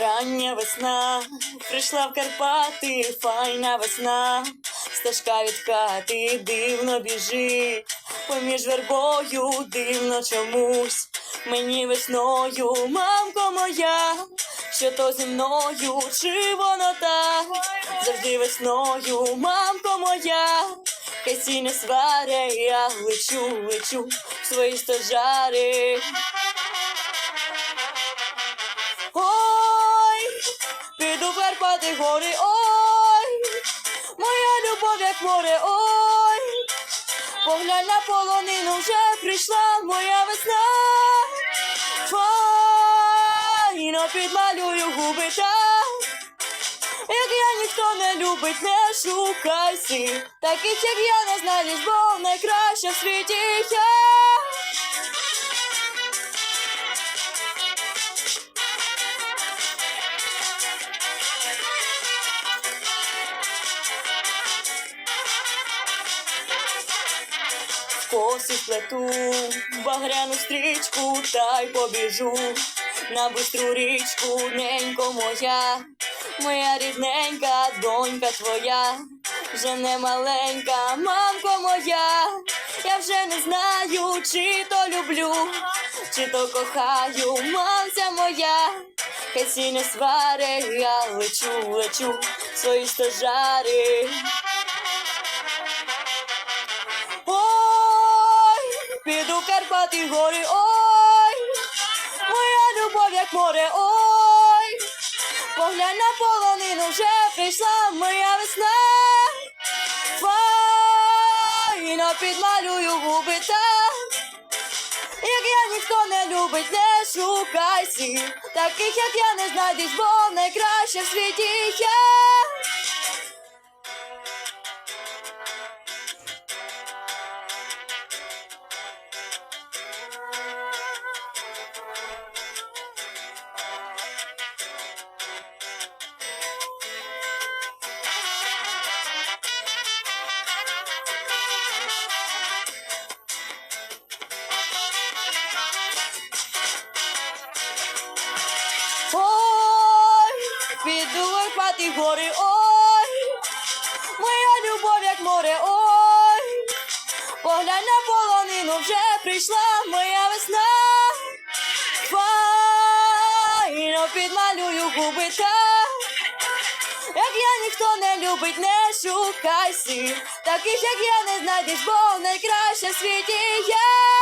Рання весна. Прийшла в Карпати, файна весна, стежка від хати дивно біжить, поміж вербою дивно чомусь. Мені весною, мамко моя, що то зі мною, чи воно так, завжди весною, мамко моя, хай сі не сваре, я лечу, лечу в свої стожари. Піду в Карпати гори, ой, моя любов, як море, ой, поглянь на полонину, вже прийшла моя весна. Файно підмалюю губи так, як я ніхто не любить, не шукай сі. Таких, як я, не знайдеш, бо найкраща в світі я. Коси сплету, багряну стрічку, та й побіжу на бистру річку, ненько моя, моя рідненька, донька твоя, вже не маленька, мамко моя, я вже не знаю, чи то люблю, чи то кохаю, мамця моя, хай сі не свари, я лечу, лечу свої стожари. Карпати гори, ой, моя любов, як море, ой, поглянь на полонину, вже прийшла моя весна. Файно підмалюю губи так, як я ніхто не любить, не шукай сі. Таких, як я, не знайдеш, бо найкраще в світі я. Піду Карпати гори, ой, моя любов, як море, ой, поглянь на полонину, вже прийшла моя весна. Файно підмалюю губи так, як я ніхто не любить, не шукай сі. Таких, як я, не знайдеш, бо найкраще в світі я.